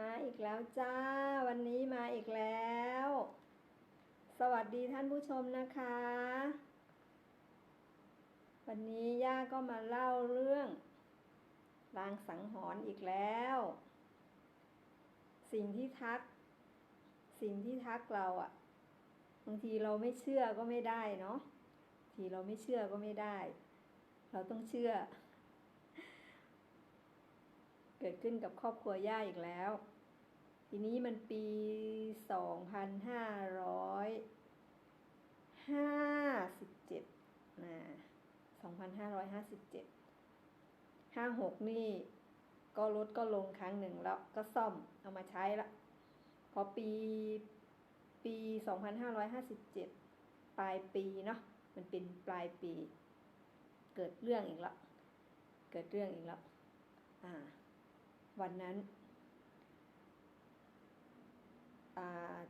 มาอีกแล้วจ้า วันนี้มาอีกแล้ว สวัสดีท่านผู้ชมนะคะ วันนี้ย่าก็มาเล่าเรื่องลางสังหรณ์อีกแล้ว สิ่งที่ทัก สิ่งที่ทักเราอะบางทีเราไม่เชื่อก็ไม่ได้เนาะทีเราไม่เชื่อก็ไม่ได้ เราต้องเชื่อเกิดขึ้นกับครอบครัวย่าอีกแล้ว ทีนี้มันปีสองพันห้าร้อยห้าสิบเจ็ดนะสองพันห้าร้อยห้าสิบเจ็ดห้าหกนี่ ก็ลดก็ลงครั้งหนึ่งแล้วก็ซ่อมเอามาใช้ละ พอปีปีสองพันห้าร้อยห้าสิบเจ็ดปลายปีเนาะ มันเป็นปลายปี เกิดเรื่องอีกแล้ว เกิดเรื่องอีกแล้ว อ่า วันนั้น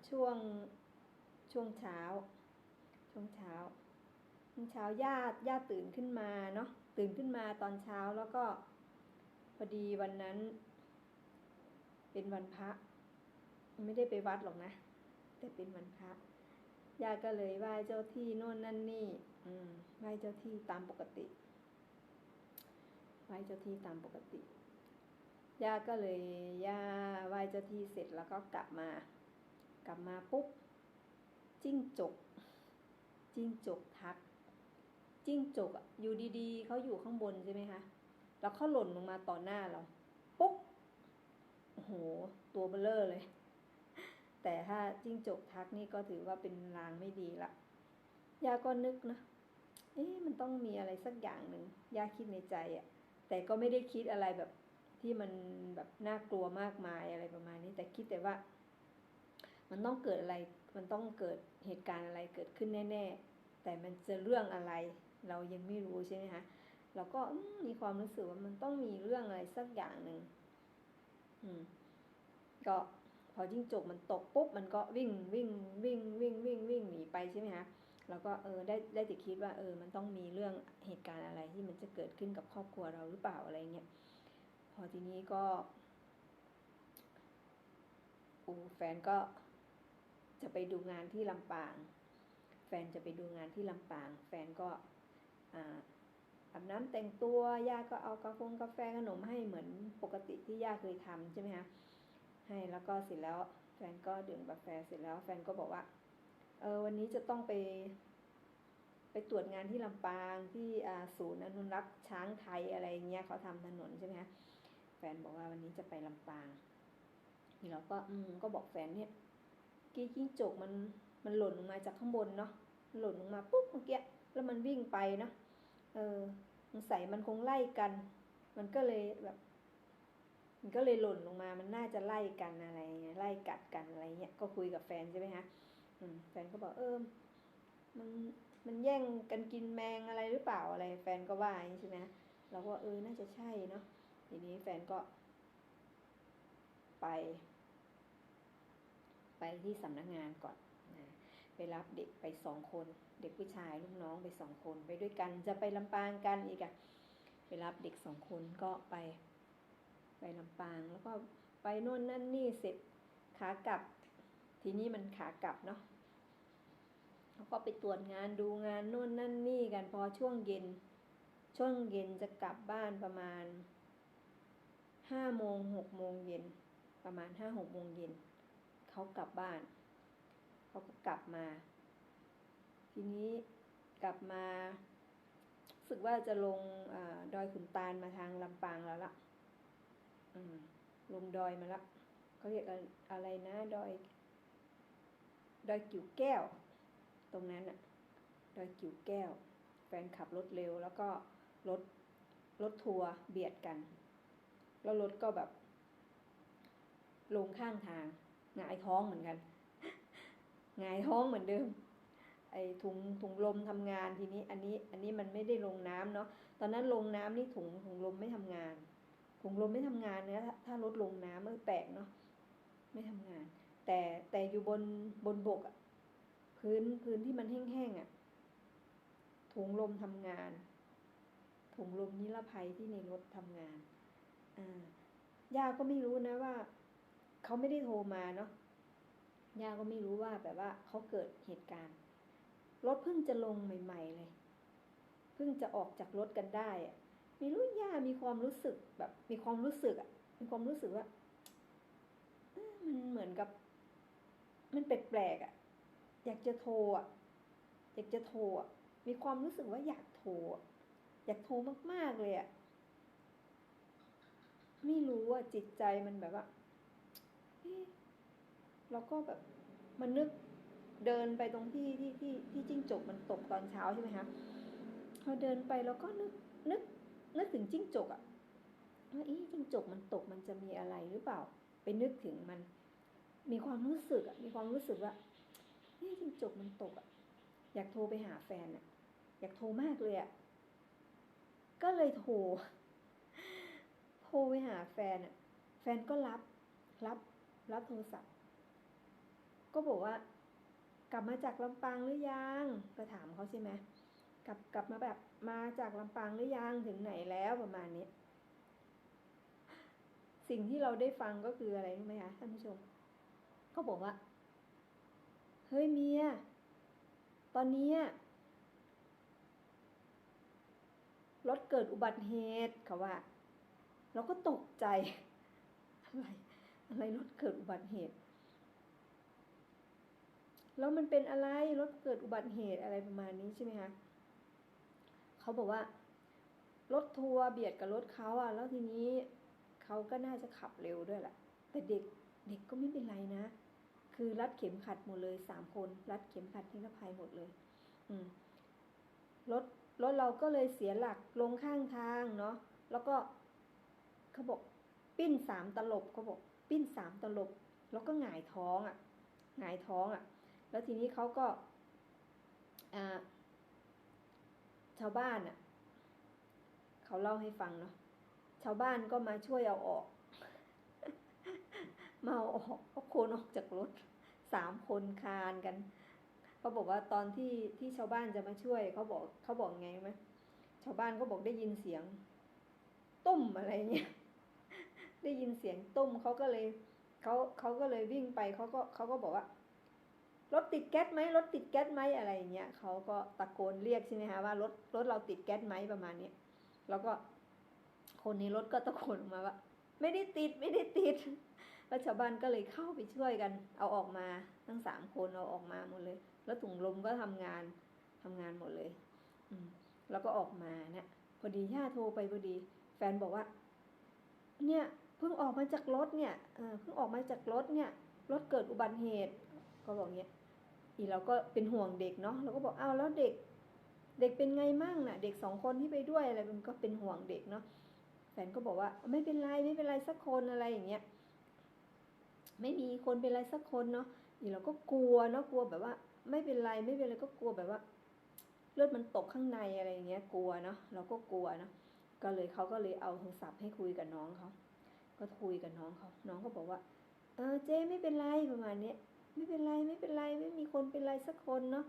ช่วงช่วงเช้า ช่วงเช้าช่วงเช้าญาติญาติตื่นขึ้นมาเนาะตื่นขึ้นมาตอนเช้าแล้วก็พอดีวันนั้น เป็นวันพระ ไม่ได้ไปวัดหรอกนะ แต่เป็นวันพระญาติก็เลยไหว้เจ้าที่โน่นนั่นนี่ อืมไหว้เจ้าที่ตามปกติไหว้เจ้าที่ตามปกติย่าก็เลยย่าไหว้เจ้าที่เสร็จแล้วก็กลับมา กลับมาปุ๊บจิ้งจก จิ้งจกทัก จิ้งจกอยู่ดีๆเขาอยู่ข้างบนใช่ไหมคะแล้วเขาหล่นลงมาต่อหน้าเราปุ๊บโอ้โห ตัวเบลเลอร์เลย แต่ถ้าจิ้งจกทักนี่ก็ถือว่าเป็นลางไม่ดีละยาก็นึกนะเอ๊ะมันต้องมีอะไรสักอย่างหนึ่งยาคิดในใจอะแต่ก็ไม่ได้คิดอะไรแบบที่มันแบบน่ากลัวมากมายอะไรประมาณนี้ แต่คิดแต่ว่า มันต้องเกิดอะไร มันต้องเกิดเหตุการณ์อะไรเกิดขึ้นแน่ ๆ แต่มันจะเรื่องอะไร เรายังไม่รู้ใช่ไหมคะเราก็มมีความรู้สึกว่ามันต้องมีเรื่องอะไรสักอย่างหนึ่งอืม ก็พอจิ้งจกมันตกปุ๊บมันก็วิ่งวิ่งวิ่งวิ่งวิ่งวิ่งหนีไปใช่ไหมคะเราก็เออได้ได้แต่คิดว่าเออ มันต้องมีเรื่องเหตุการณ์อะไรที่มันจะเกิดขึ้นกับครอบครัวเราหรือเปล่าอะไรเงี้ยพอทีนี้ก็อูแฟนก็ จะไปดูงานที่ลำปาง แฟนจะไปดูงานที่ลำปาง แฟนก็อาบน้ำแต่งตัว ย่าก็เอากาแฟกาแฟขนมให้เหมือนปกติที่ย่าเคยทำใช่ไหมคะให้แล้วก็เสร็จแล้วแฟนก็ดื่มกาแฟเสร็จแล้ว แฟนก็บอกว่าเออวันนี้จะต้องไป ไปตรวจงานที่ลำปางที่ศูนย์อนุรักษ์ช้างไทยอะไรเงี้ยเขาทำถนนใช่ไหมคะแฟนบอกว่าวันนี้จะไปลำปางนี่เราก็อืมก็บอกแฟนเนี่ย กี้จิ้งจกมันมันหล่นลงมาจากข้างบนเนาะหล่นลงมาปุ๊บเมื่อกี้แล้วมันวิ่งไปเนาะเออสงสัยมันคงไล่กัน มันก็เลยแบบ มันก็เลยหล่นลงมา มันน่าจะไล่กันอะไรเงี้ยไล่กัดกันอะไรเงี้ย ก็คุยกับแฟนใช่ไหมคะอืมแฟนก็บอกเออ มันมันแย่งกันกินแมงอะไรหรือเปล่าอะไร แฟนก็ว่าอย่างนี้ใช่ไหมเราก็เออ น่าจะใช่เนาะ ทีนี้แฟนก็ไป ไปที่สำนักงานก่อนนะไปรับเด็กไปสองคน เด็กผู้ชายลูกน้องไปสองคน ไปด้วยกันจะไปลำปางกันอีกอะไปรับเด็กสองคนก็ไป ไปลำปางแล้วก็ไปโน่นนั่นนี่เสร็จขากลับ ทีนี้มันขากลับเนาะเขาก็ไปตรวจงานดูงานโน่นนั่นนี่กันพอช่วงเย็น ช่วงเย็นจะกลับบ้านประมาณห้าโมงหกโมงเย็นประมาณห้าหกโมงเย็น เขากลับบ้าน เขาก็กลับมา ทีนี้กลับมารู้สึกว่าจะลงอดอยขุนตาลมาทางลำปางแล้วล่ะอืมลงดอยมาแล้วเขาเรียกอะไรนะดอย ดอยกิ่วแก้ว ตรงนั้นอะดอยกิ่วแก้ว แฟนขับรถเร็ว แล้วก็รถรถทัวร์เบียดกัน แล้วรถก็แบบ ลงข้างทาง หงายท้องเหมือนกันหงายท้องเหมือนเดิม ไอ้ถุงถุงลมทำงานทีนี้ อันนี้อันนี้มันไม่ได้ลงน้ำเนาะตอนนั้นลงน้ำนี่ถุงถุงลมไม่ทำงาน ถุงลมไม่ทำงานเนี่ยถ้าถ้ารถลงน้ำมันแปลกเนาะไม่ทำงาน แต่แต่อยู่บนบนบกอะพื้นพื้นที่มันแห้งๆอะ่ะถุงลมทำงาน ถุงลมนิรภัยที่ในรถทำงานอ่าย่าก็ไม่รู้นะว่า เขาไม่ได้โทรมาเนาะย่าก็ไม่รู้ว่าแบบว่าเขาเกิดเหตุการณ์ รถเพิ่งจะลงใหม่ ๆ เลย เพิ่งจะออกจากรถกันได้อะม่รู้ย่ามีความรู้สึกแบบ มีความรู้สึกอะมีความรู้สึกว่ามันเหมือนกับ มันแปลกๆอะอยากจะโทรอะอยากจะโทรอะมีความรู้สึกว่าอยากโทรอะอยากโทรมากๆเลยอะไม่รู้ว่าจิตใจมันแบบว่า เอ๊ะเราก็แบบมันนึกเดินไปตรงที่ที่ที่ที่จิ้งจกมันตกตอนเช้าใช่ไหมคะพอเดินไปเราก็นึกนึกนึกถึงจิ้งจกอะว่าอีจิ้งจกมันตกมันจะมีอะไรหรือเปล่า ไปนึกถึงมัน มีความรู้สึกอะมีความรู้สึกว่าเฮ้ยจิ้งจกมันตกอะอยากโทรไปหาแฟนอะอยากโทรมากเลยอะก็เลยโทร โทรไปหาแฟนอะแฟนก็รับรับ รับโทรศัพท์ ก็บอกว่ากลับมาจากลำปางหรือยังก็ถามเขาใช่ไหมกลับกลับมาแบบมาจากลำปางหรือยังถึงไหนแล้วประมาณนี้ สิ่งที่เราได้ฟังก็คืออะไรรู้ไหมคะท่านผู้ชมเขาบอกว่า เฮ้ยเมีย ตอนนี้รถเกิดอุบัติเหตุเขาว่า เราก็ตกใจ อะไร อะไรรถเกิดอุบัติเหตุ แล้วมันเป็นอะไรรถเกิดอุบัติเหตุอะไรประมาณนี้ใช่ไหมคะเขาบอกว่ารถทัวร์เบียดกับรถเขาอะแล้วทีนี้เขาก็น่าจะขับเร็วด้วยแหละแต่เด็กเด็กก็ไม่เป็นไรนะ คือรัดเข็มขัดหมดเลยสามคน รัดเข็มขัดนิรภัยหมดเลย อืมรถรถเราก็เลยเสียหลักลงข้างทางเนาะแล้วก็เขาบอกปิ้นสามตลบเขาบอก ปิ้นสามตลบ แล้วก็หงายท้องอะ่ะหงายท้องอะ่ะ แล้วทีนี้เขาก็ชาวบ้านอะเขาเล่าให้ฟังเนาะชาวบ้านก็มาช่วยเอาออก มาเอาออกเอาคนออกจากรถสามคนคานกันเขาบอกว่าตอนที่ที่ชาวบ้านจะมาช่วยเขาบอกเขาบอกไงไหมชาวบ้านก็บอกได้ยินเสียง ตุ้มอะไรเงี้ย ได้ยินเสียงตุ้มเขาก็เลยเขาเขาก็เลยวิ่งไปเขาก็เขาก็บอกว่ารถติดแก๊สไหมรถติดแก๊สไหมอะไรเงี้ยเขาก็ตะโกนเรียกใช่ไหมคะว่ารถรถเราติดแก๊สไหมประมาณนี้แล้วก็คนในรถก็ตะโกนออกมาว่า ไม่ได้ติดไม่ได้ติดแล้วชาวบ้านก็เลยเข้าไปช่วยกัน เอาออกมาทั้งสามคนเอาออกมาหมดเลย แล้วถุงลมก็ทำงานทำงานหมดเลย อืมแล้วก็ออกมาเนะี่ยพอดีย่าโทรไปพอดี แฟนบอกว่า เนี่ย เพิ่งออกมาจากรถเนี่ยเพิ่งออกมาจากรถเนี่ยรถเกิดอุบัติเหตุ ก็บอกเงี้ยอีเราก็เป็นห่วงเด็กเนาะเราก็บอกอ้าวแล้วเด็ก เด็กเป็นไงมั่งน่ะ เด็กสองคนที่ไปด้วยอะไรมันก็เป็นห่วงเด็กเนาะแฟนก็บอกว่าไม่เป็นไรไม่เป็นไรสักคนอะไรอย่างเงี้ยไม่มีคนเป็นไรสักคนเนาะอีเราก็กลัวเนาะกลัวแบบว่า ไม่เป็นไรไม่เป็นไรก็กลัวแบบว่า เลือดมันตกข้างในอะไรอย่างเงี้ย กลัวเนาะเราก็กลัวเนาะก็เลยเขาก็เลยเอาโทรศัพท์ให้คุยกับน้องเขา ก็คุยกับน้องเขาน้องก็บอกว่า เออเจ๊ไม่เป็นไรประมาณนี้ไม่เป็นไรไม่เป็นไรไม่มีคนเป็นไรสักคนเนาะ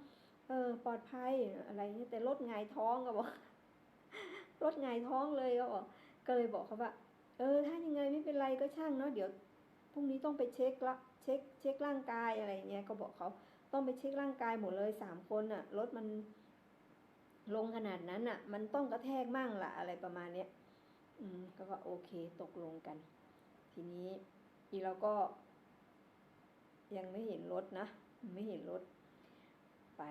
เออปลอดภัยอะไรเงี้ยแต่รถไงายท้องก็บอกรถไงายท้องเลยก็บอกก็เลยบอกเขาว่า เออ ถ้ายังไงไม่เป็นไรก็ช่างเนาะเดี๋ยวพรุ่งนี้ต้องไปเช็คละเช็คเช็คร่างกายอะไรเงี้ยก็บอกเขาต้องไปเช็คร่างกายหมดเลยสามคนอะรถมันลงขนาดนั้นอะมันต้องกระแทกมั่งละอะไรประมาณเนี้ยอืมก็ก็โอเคตกลงกัน ทีนี้อีเราก็ ยังไม่เห็นรถนะไม่เห็นรถไป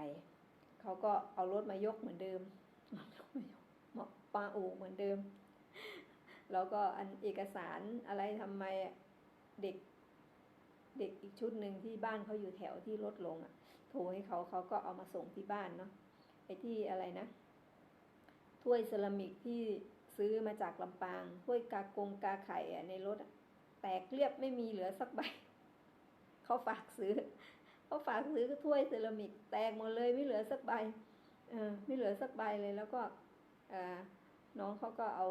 เขาก็เอารถมายกเหมือนเดิมมาปาอูเหมือนเดิม แล้วก็อันเอกสารอะไรทำไมเด็กเด็กอีกชุดหนึ่งที่บ้านเขาอยู่แถวที่รถลงอะ โทรให้เขาเขาก็เอามาส่งที่บ้านเนาะไอ้ที่อะไรนะ ถ้วยเซรามิกที่ซื้อมาจากลำปางถ้วยกากงกาไข่อะในรถ แตกเรียบไม่มีเหลือสักใบ เขาฝากซื้อ เขาฝากซื้อถ้วยเซรามิก แตกหมดเลยไม่เหลือสักใบ เออ ไม่เหลือสักใบเลย แล้วก็น้องเขาก็เอา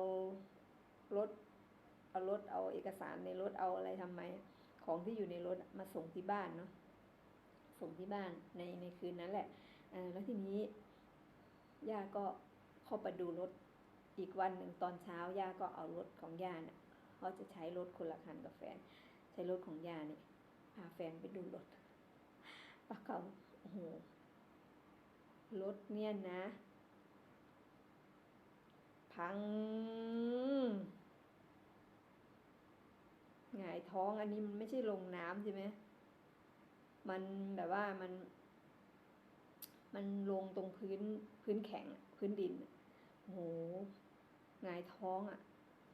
รถ เอารถเอาเอกสารในรถเอาอะไรทำไม ของที่อยู่ในรถมาส่งที่บ้านเนาะ ส่งที่บ้านในในคืนนั้นแหละแล้วทีนี้ย่าก็เข้าไปดูรถอีกวันหนึ่งตอนเช้าย่าก็เอารถของย่าเนะ่ะ เขาจะใช้รถคนละคันกับแฟน ใช้รถของยาเนี่ยพาแฟนไปดูรถปากเขาโอ้โหรถเนี่ยนะ พังหงายท้องอันนี้มันไม่ใช่ลงน้ำใช่ไหมมันแบบว่ามัน มันลงตรงพื้นพื้นแข็งพื้นดินโอ้โหหงายท้องอะ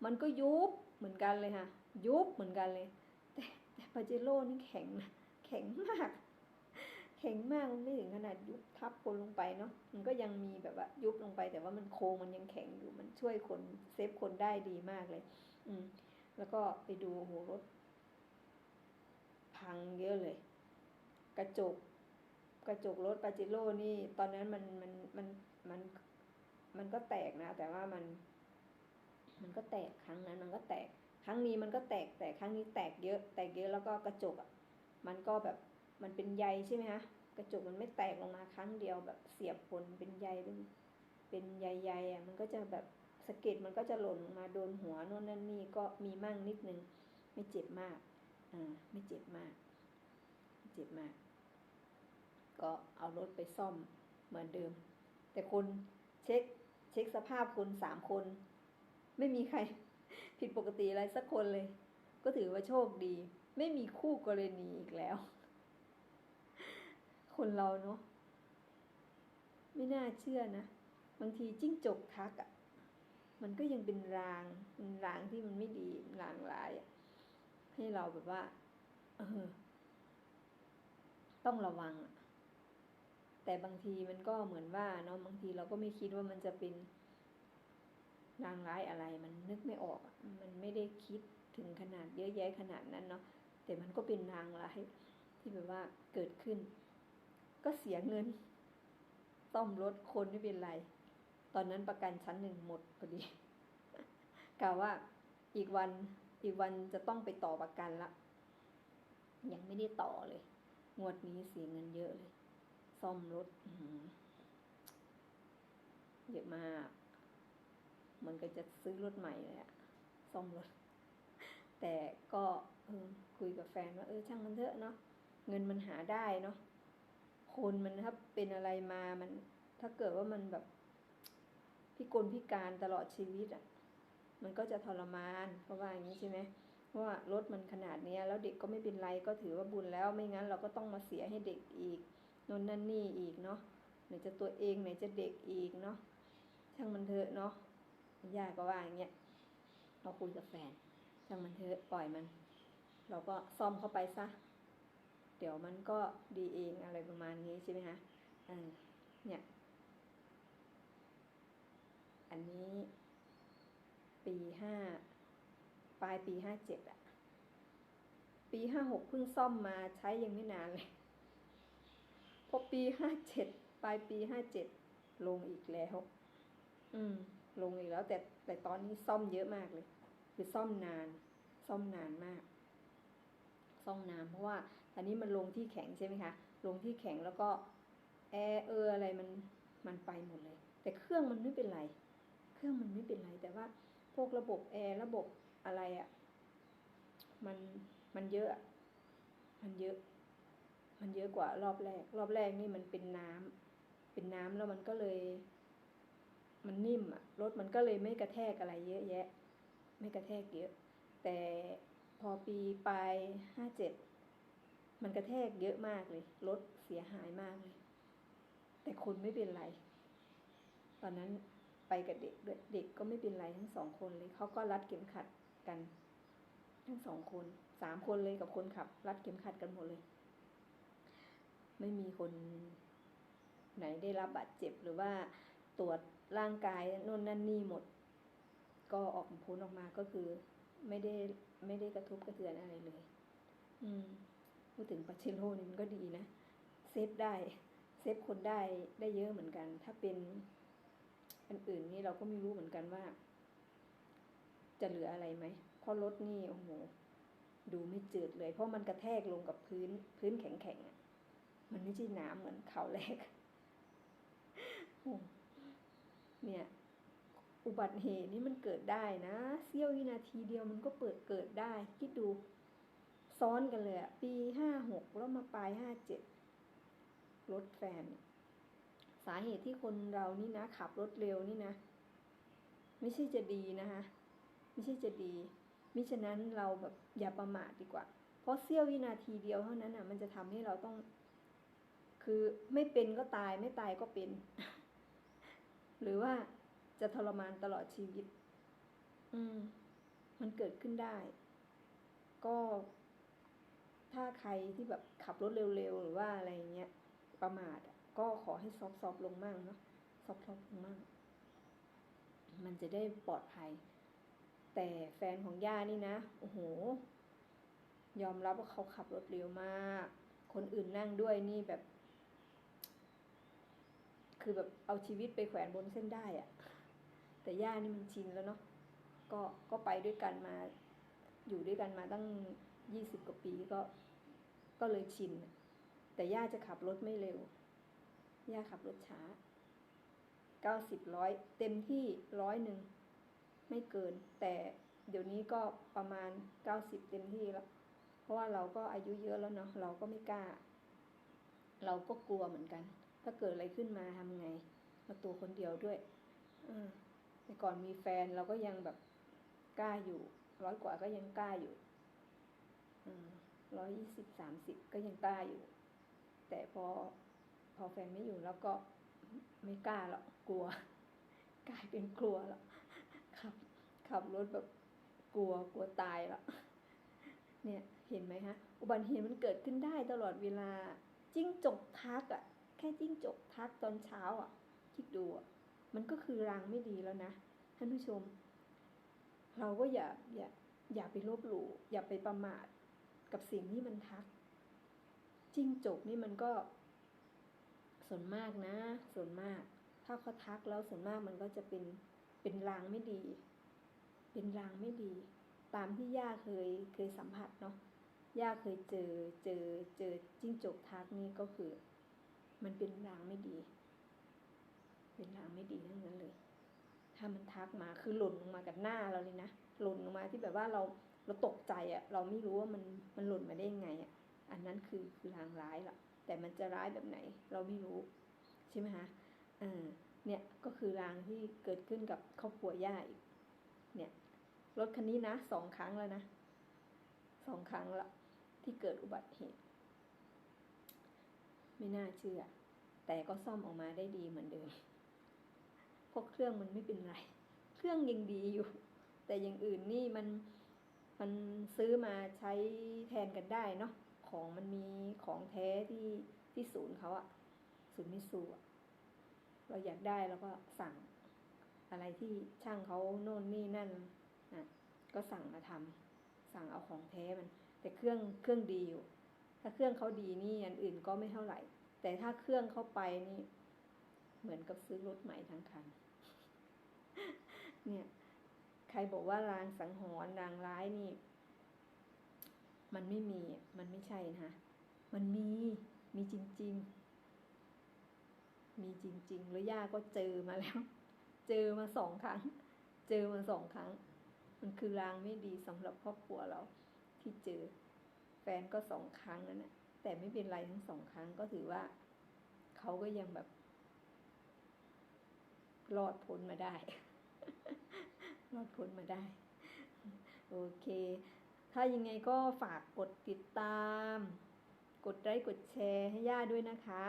มันก็ยุบเหมือนกันเลยค่ะยุบเหมือนกันเลย แต่แต่ปาเจโร่นี่แข็งนะแข็งมาก แข็งมากมันไม่ถึงขนาดยุบทับคนลงไปเนาะมันก็ยังมีแบบว่ายุบลงไป แต่ว่ามันโครงมันยังแข็งอยู่มันช่วยคนเซฟคนได้ดีมากเลย อืม แล้วก็ไปดูโหรถ พังเยอะเลย กระจก กระจกรถปาเจโร่นี่ ตอนนั้นมันมันมันมันมันก็แตกนะ แต่ว่ามัน มันก็แตกครั้งนั้นมันก็แตกครั้งนี้มันก็แตกแต่ครั้งนี้แตกเยอะ แตกเยอะแล้วก็กระจกอะมันก็แบบมันเป็นใยใช่ไหมคะกระจกมันไม่แตกลงมาครั้งเดียวแบบเสียบคนเป็นใยเป็นเป็นใยๆอะมันก็จะแบบสะเก็ดมันก็จะหล่นลงมาโดนหัวโน่นนั่นนี่ก็มีมั่งนิดนึง ไม่เจ็บมากอ่าไม่เจ็บมากไม่เจ็บมาก ก็เอารถไปซ่อมเหมือนเดิม แต่คนเช็คเช็คสภาพคนสามคน ไม่มีใครผิดปกติอะไรสักคนเลย ก็ถือว่าโชคดี ไม่มีคู่กรณีอีกแล้ว คนเราเนาะไม่น่าเชื่อนะ บางทีจิ้งจกทักอะ่ะ มันก็ยังเป็นรางเป็นรางที่มันไม่ดีรางร้ายให้เราแบบว่า เออ ต้องระวังแต่บางทีมันก็เหมือนว่าเนาะบางทีเราก็ไม่คิดว่ามันจะเป็น รางร้ายอะไรมันนึกไม่ออก มันไม่ได้คิดถึงขนาดเยอะแยะขนาดนั้นเนาะแต่มันก็เป็นรางร้ายที่แบบว่าเกิดขึ้น ก็เสียเงินซ่อมรถคนไม่เป็นไร ตอนนั้นประกันชั้นหนึ่งหมดพอดีกล่าวว่าอีกวันอีกวันจะต้องไปต่อประกันละยังไม่ได้ต่อเลย งวดนี้เสียเงินเยอะเลย ซ่อมรถเยอะมาก เหมือนกับจะซื้อรถใหม่เลยอะซ่อมรถ แต่ก็คุยกับแฟนว่าเออช่างมันเถอะเนาะเงินมันหาได้เนาะคนมันถ้าเป็นอะไรมามัน ถ้าเกิดว่ามันแบบพิกลพิการตลอดชีวิตอะ่ะ มันก็จะทรมานเพราะว่าอย่างนี้ใช่ไหมเพราะว่ารถมันขนาดเนี้ย แล้วเด็กก็ไม่เป็นไรก็ถือว่าบุญแล้วไม่งั้น เราก็ต้องมาเสียให้เด็กอีกนนนั่นนี่อีกเนาะไหนจะตัวเองไหนจะเด็กอีกเนาะช่างมันเถอะเนาะ ย่าก็ว่าอย่างเงี้ยเราคุยกับแฟนช่างมันเถอะปล่อยมัน เราก็ซ่อมเข้าไปซะ เดี๋ยวมันก็ดีเองอะไรประมาณนี้ใช่ไหมคะอ่าเนี่ย อันนี้ ปีห้าปลายปีห้าเจ็ดอะปีห้าหกเพิ่งซ่อมมาใช้ยังไม่นานเลยพอปีห้าเจ็ดปลายปีห้าเจ็ดลงอีกแล้ว อืม ลงอีกแล้ว แต่แต่ตอนนี้ซ่อมเยอะมากเลย คือซ่อมนาน ซ่อมนานมาก ซ่อมนานเพราะว่าอันนี้มันลงที่แข็งใช่ไหมคะ ลงที่แข็งแล้วก็แอร์เอออะไรมันมันไปหมดเลย แต่เครื่องมันไม่เป็นไร เครื่องมันไม่เป็นไร แต่ว่าพวกระบบแอร์ระบบอะไรอะ่ะมันมันเยอะ มันเยอะ มันเยอะกว่ารอบแรก รอบแรกนี่มันเป็นน้ำเป็นน้ำแล้วมันก็เลย มันนิ่มอะรถมันก็เลยไม่กระแทกอะไรเยอะแยะ ไม่กระแทกเยอะ แต่พอปีปลายห้าเจ็ดมันกระแทกเยอะมากเลย รถเสียหายมากเลย แต่คนไม่เป็นไร ตอนนั้นไปกับเด็กด้วยเด็กก็ไม่เป็นไรทั้งสองคนเลย เขาก็รัดเข็มขัดกัน ทั้งสองคนสามคนเลยกับคนขับ รัดเข็มขัดกันหมดเลย ไม่มีคนไหนได้รับบาดเจ็บหรือว่าตรวจ ร่างกายน่นนั่นนี่หมด ก็ออกพ้นออกมาก็คือไม่ได้ไม่ได้กระทบกระเทือนอะไรเลย อืมพูดถึงปาเชโร่นี่มันก็ดีนะเซฟได้เซฟคนได้ได้เยอะเหมือนกัน ถ้าเป็นอันอื่นนี่เราก็ไม่รู้เหมือนกันว่า จะเหลืออะไรไหมเพราะรถนี่โอ้โหดูไม่จืดเลย เพราะมันกระแทกลงกับพื้น พื้นแข็งๆอะ มันไม่ใช่น้ำเหมือนเขาแรก เนี่ยอุบัติเหตุนี่มันเกิดได้นะเสี้ยววินาทีเดียวมันก็เปิดเกิดได้ คิดดูซ้อนกันเลยอะปีห้าหกแล้วมาปลายห้าเจ็ดรถแฟน สาเหตุที่คนเรานี่นะ ขับรถเร็วนี่นะ ไม่ใช่จะดีนะคะไม่ใช่จะดีมิฉะนั้นเราแบบอย่าประมาทดีกว่า เพราะเสี้ยววินาทีเดียวเท่านั้นอะ มันจะทำให้เราต้อง คือไม่เป็นก็ตายไม่ตายก็เป็น หรือว่าจะทรมานตลอดชีวิต อืม มันเกิดขึ้นได้ ก็ ถ้าใครที่แบบขับรถเร็วๆ หรือว่าอะไรเงี้ย ประมาทอะก็ขอให้ซอฟๆลงมั่งเนาะซอฟๆลงมั่ง มันจะได้ปลอดภัย แต่แฟนของย่านี่นะ โอ้โห ยอมรับว่าเขาขับรถเร็วมาก คนอื่นนั่งด้วยนี่แบบ คือแบบเอาชีวิตไปแขวนบนเส้นได้อะแต่ย่านี่มันชินแล้วเนาะก็ก็ไปด้วยกันมา อยู่ด้วยกันมาตั้งยี่สิบกว่าปีก็ ก็เลยชิน แต่ย่าจะขับรถไม่เร็ว ย่าขับรถช้าเก้าสิบร้อยเต็มที่ร้อยหนึ่งไม่เกิน แต่เดี๋ยวนี้ก็ประมาณเก้าสิบเต็มที่แล้ว เพราะว่าเราก็อายุเยอะแล้วเนาะเราก็ไม่กล้า เราก็กลัวเหมือนกัน ถ้าเกิดอะไรขึ้นมาทำไงเราตัวคนเดียวด้วยอแต่ก่อนมีแฟนเราก็ยังแบบกล้าอยู่ ร้อยกว่าก็ยังกล้าอยู่ร้อยยี่สิบสามสิบก็ยังกล้าอยู่ แต่พอพอแฟนไม่อยู่แล้วก็ไม่กล้าหรอกกลัว กลายเป็นกลัวแล้วขับขับรถแบบกลัวกลัวตายแล้วเนี่ยเห็นไหมฮะ อุบัติเหตุมันเกิดขึ้นได้ตลอดเวลาจิ้งจกทักอะ่ะ แค่จิ้งจกทักตอนเช้าอะ คิดดูอะ มันก็คือรางไม่ดีแล้วนะท่านผู้ชม เราก็อย่าอย่าอย่าไปลบหลู่อย่าไปประมาทกับสิ่งที่มันทัก จิ้งจกนี่มันก็ส่วนมากนะ ส่วนมาก ถ้าเขาทักแล้วส่วนมากมันก็จะเป็นเป็นรางไม่ดี เป็นรางไม่ดี ตามที่ย่าเคยเคยสัมผัสเนาะย่าเคยเจอเจอเจอจิ้งจกทักนี่ก็คือ มันเป็นรางไม่ดี เป็นรางไม่ดีทั้งนั้นเลย ถ้ามันทักมาคือหล่นลงมากับหน้าเราเลยนะหล่นลงมาที่แบบว่าเราเราตกใจอะเราไม่รู้ว่ามันมันหล่นมาได้ยังไงอะอันนั้นคือคือรางร้ายละแต่มันจะร้ายแบบไหน เราไม่รู้ ใช่ไหมคะเออเนี่ยก็คือรางที่เกิดขึ้นกับครอบครัวย่าอีก เนี่ยรถคันนี้นะสองครั้งแล้วนะสองครั้งละที่เกิดอุบัติเหตุ ไม่น่าเชื่อ แต่ก็ซ่อมออกมาได้ดีเหมือนเดิมพราะเครื่องมันไม่เป็นไร เครื่องยังดีอยู่ แต่อย่างอื่นนี่มันมันซื้อมาใช้แทนกันได้เนาะของมันมีของแท้ที่ที่ศูนย์เขาอะศูนย์มิสูอะเราอยากได้แล้วก็สั่งอะไรที่ช่างเขาโน่นนี่นั่นนะก็สั่งมาทำสั่งเอาของแท้มัน แต่เครื่องเครื่องดีอยู่ ถ้าเครื่องเขาดีนี่อันอื่นก็ไม่เท่าไหร่ แต่ถ้าเครื่องเข้าไปนี่ เหมือนกับซื้อรถใหม่ทั้งคัน เนี่ย ใครบอกว่ารางสังหรณ์รางร้ายนี่ มันไม่มี มันไม่ใช่นะมันมี มีจริง ๆ มีจริง ๆ แล้วย่าก็เจอมาแล้ว เจอมาสองครั้ง เจอมาสองครั้ง มันคือรางไม่ดีสำหรับครอบครัวเราที่เจอ แฟนก็สองครั้งนั่นแหละ แต่ไม่เป็นไรทั้งสองครั้งก็ถือว่าเขาก็ยังแบบรอดพ้นมาได้ รอดพ้นมาได้ โอเค ถ้ายังไงก็ฝากกดติดตาม กดไลค์กดแชร์ให้ย่าด้วยนะคะ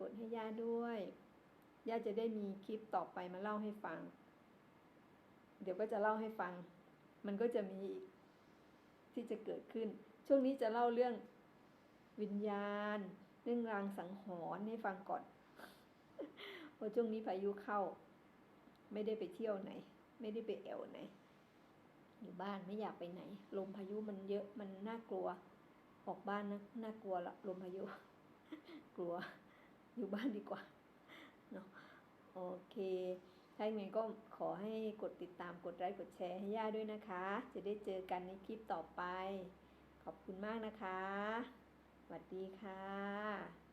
กดให้ย่าด้วยย่าจะได้มีคลิปต่อไปมาเล่าให้ฟัง เดี๋ยวก็จะเล่าให้ฟัง มันก็จะมีอีก ที่จะเกิดขึ้น ช่วงนี้จะเล่าเรื่องวิญญาณ เรื่องรางสังหรณ์ให้ฟังก่อนพราะช่วงนี้พายุเข้า ไม่ได้ไปเที่ยวไหน ไม่ได้ไปแอวไหน อยู่บ้านไม่อยากไปไหน ลมพายุมันเยอะมันน่ากลัว ออกบ้านนะน่ากลัวละลมพายุ กลัว อยู่บ้านดีกว่าเนาะโอเค ถ้าอย่างนี้ก็ขอให้กดติดตามกดไลค์กดแชร์ให้ย่าด้วยนะคะ จะได้เจอกันในคลิปต่อไป ขอบคุณมากนะคะ สวัสดีค่ะ